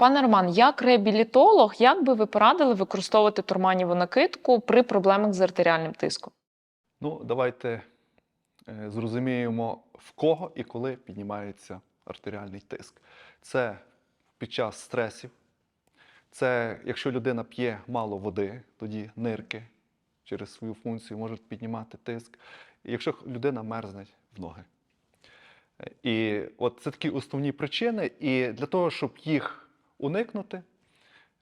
Пане Роман, як реабілітолог, як би ви порадили використовувати турманіву накидку при проблемах з артеріальним тиском? Ну, давайте е, зрозуміємо, в кого і коли піднімається артеріальний тиск. Це під час стресів, це якщо людина п'є мало води, тоді нирки через свою функцію можуть піднімати тиск. Якщо людина мерзне в ноги. Е, І от це такі основні причини. І для того, щоб їх уникнути,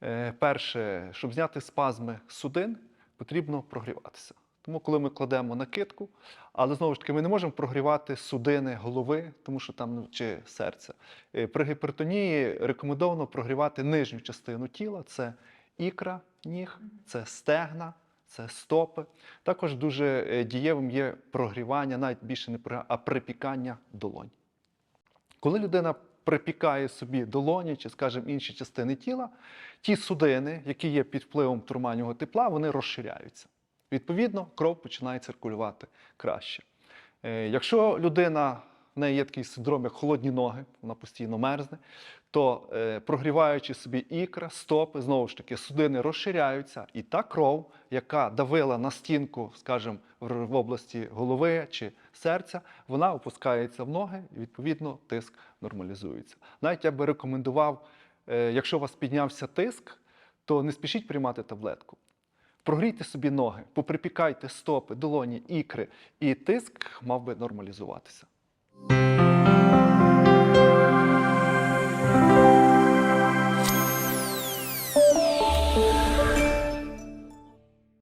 е, перше, щоб зняти спазми судин, потрібно прогріватися. Тому, коли ми кладемо накидку, але знову ж таки, ми не можемо прогрівати судини голови, тому що там ну, чи серця. Е, При гіпертонії рекомендовано прогрівати нижню частину тіла: це ікра ніг, це стегна, це стопи. Також дуже е, дієвим є прогрівання, навіть більше не прогрівання, а припікання долонь. Коли людина припікає собі долоні чи, скажімо, інші частини тіла, ті судини, які є під впливом турманівого тепла, вони розширяються. Відповідно, кров починає циркулювати краще. Е, Якщо людина в неї є такий синдром, як холодні ноги, вона постійно мерзне, то е, прогріваючи собі ікра, стопи, знову ж таки, судини розширяються, і та кров, яка давила на стінку, скажімо, в області голови чи серця, вона опускається в ноги, і відповідно тиск нормалізується. Навіть я би рекомендував, е, якщо у вас піднявся тиск, то не спішіть приймати таблетку. Прогрійте собі ноги, поприпікайте стопи, долоні, ікри, і тиск мав би нормалізуватися. Thank you.